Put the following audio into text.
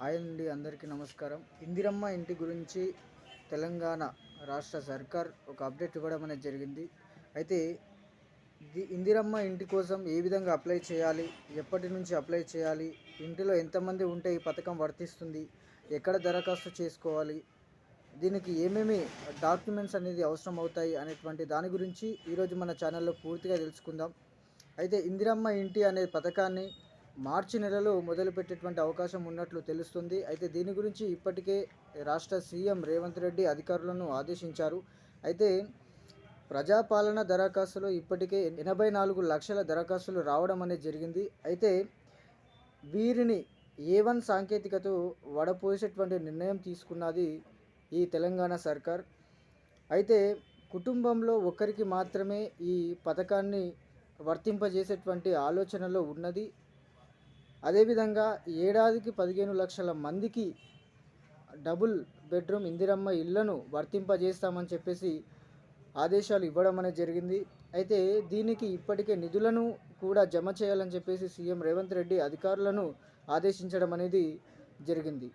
Hi అండి అందరికీ నమస్కారం. ఇందిరమ్మ ఇంటి గురించి తెలంగాణ రాష్ట్ర సర్కార్ ఒక అప్డేట్ ఇవ్వడం అనేది జరిగింది. అయితే ఇది ఇందిరమ్మ ఇంటి కోసం ఏ విధంగా అప్లై చేయాలి? ఎప్పటి నుంచి అప్లై చేయాలి? ఇంటిలో ఎంతమంది ఉంటే ఈ పథకం వర్తిస్తుంది? ఎక్కడ దరఖాస్తు చేసుకోవాలి? దీనికి ఏమేమి డాక్యుమెంట్స్ అనేది అవసరం అవుతాయి? అనేటువంటి దాని గురించి ఈరోజు మన ఛానల్లో పూర్తిగా తెలుసుకుందాం. అయితే ఇందిరమ్మ ఇంటి అనే పథకాన్ని మార్చి నెలలో మొదలుపెట్టేటువంటి అవకాశం ఉన్నట్లు తెలుస్తుంది. అయితే దీని గురించి ఇప్పటికే రాష్ట్ర సీఎం రేవంత్ రెడ్డి అధికారులను ఆదేశించారు. అయితే ప్రజాపాలన దరఖాస్తులో ఇప్పటికే ఎనభై నాలుగు లక్షల దరఖాస్తులు రావడం అనేది జరిగింది. అయితే వీరిని ఏ వన్ సాంకేతికతో వడపోసేటువంటి నిర్ణయం తీసుకున్నది ఈ తెలంగాణ సర్కార్. అయితే కుటుంబంలో ఒకరికి మాత్రమే ఈ పథకాన్ని వర్తింపజేసేటువంటి ఆలోచనలో ఉన్నది. అదేవిధంగా ఏడాదికి పదిహేను లక్షల మందికి డబుల్ బెడ్రూమ్ ఇందిరమ్మ ఇళ్ళను వర్తింపజేస్తామని చెప్పేసి ఆదేశాలు ఇవ్వడం అనేది జరిగింది. అయితే దీనికి ఇప్పటికే నిధులను కూడా జమ చేయాలని చెప్పేసి సీఎం రేవంత్ రెడ్డి అధికారులను ఆదేశించడం అనేది జరిగింది.